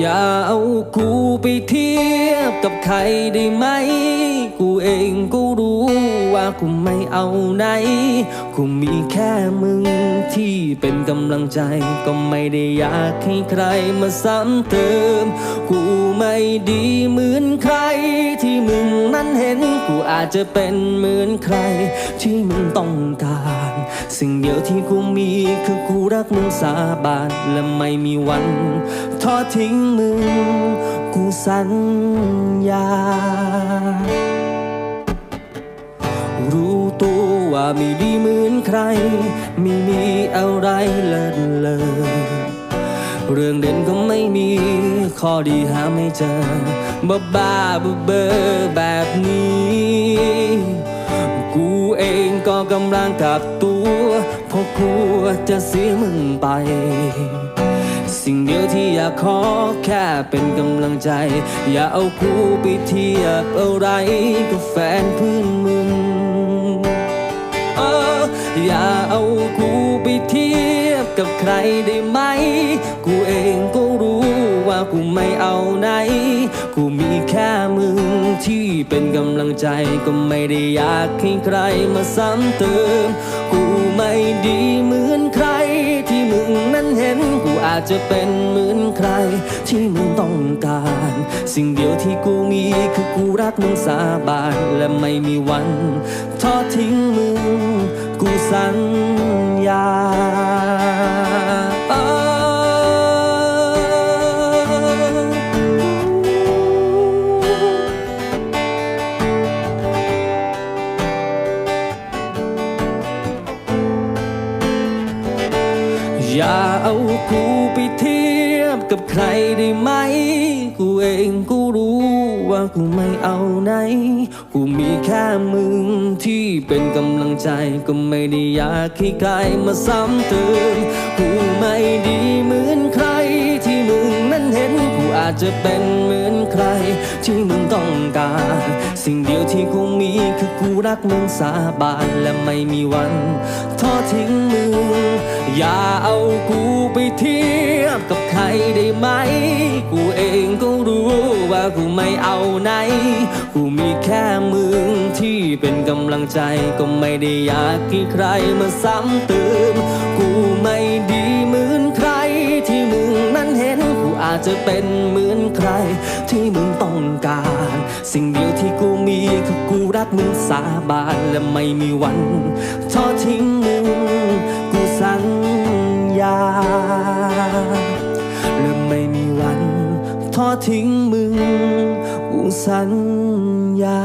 อย่าเอากูไปเทียบกับใครได้ไหม กูเองก็รู้ว่ากูไม่เอาไหน กูมีแค่มึงที่เป็นกำลังใจ ก็ไม่ได้อยากให้ใครมาซ้ำเติม กูไม่ดีเหมือนใคร ที่มึงนั้นเห็น กูอาจจะเป็นเหมือนใคร ที่มึงต้องการ สิ่งเดียวที่กูมีคือกูรักมึงสาบานและไม่มีวันทอดทิ้งมึง กูสัญญา รู้ตัวว่าไม่ดีเหมือนใคร ไม่มีอะไรเลิศเลย เรื่องเด่นก็ไม่มี ข้อดีหาไม่เจอบ้าบ้าเบอเบอแบบนี้ กูเองก็กำลังกลับตัวเพราะกลัวจะเสียมึงไป สิ่งเดียวที่อยากขอแค่เป็นกำลังใจ อย่าเอากูไปเทียบอะไรกับแฟนเพื่อนมึงเอออย่าเอากูไปเทียบกับใครได้ไหม กูเองก็รู้ว่ากูไม่เอาไหน กูมีแค่มึง ที่เป็นกำลังใจก็ไม่ได้อยากให้ใครมาซ้ำเติม กูไม่ดีเหมือนใคร ที่มึงนั้นเห็น กูอาจจะเป็นเหมือนใคร ที่มึงต้องการ สิ่งเดียวที่กูมีคือกูรักมึงสาบานและไม่มีวัน ทอดทิ้งมึง กูสัญ อย่าเอากูไปเทียบกับใครได้ไหม กูเองก็รู้ว่ากูไม่เอาไหน กูมีแค่มึงที่เป็นกำลังใจ ก็ไม่ได้อยากให้ใครมาซ้ำเติมกูไม่ดีเหมือนใครที่มึงนั้นเห็น กูอาจจะเป็นเหมือน ใคร ที่มึงต้องการ สิ่งเดียวที่กูมีคือกูรักมึงสาบานและไม่มีวันทอดทิ้งมึง อย่าเอากูไปเทียบกับใครได้ไหม กูเองก็รู้ว่ากูไม่เอาไหน กูมีแค่มึงที่เป็นกำลังใจก็ไม่ได้อยากให้ใครมาซ้ำเติมกูไม่ดีเหมือนใครที่มึงนั้นเห็น กูอาจจะเป็นมือ ที่มึงต้องการ สิ่งเดียวที่กูมีคือกูรักมึงสาบานและไม่มีวันทอดทิ้งมึงกูสัญญาและไม่มีวันทอดทิ้งมึงกูสัญญา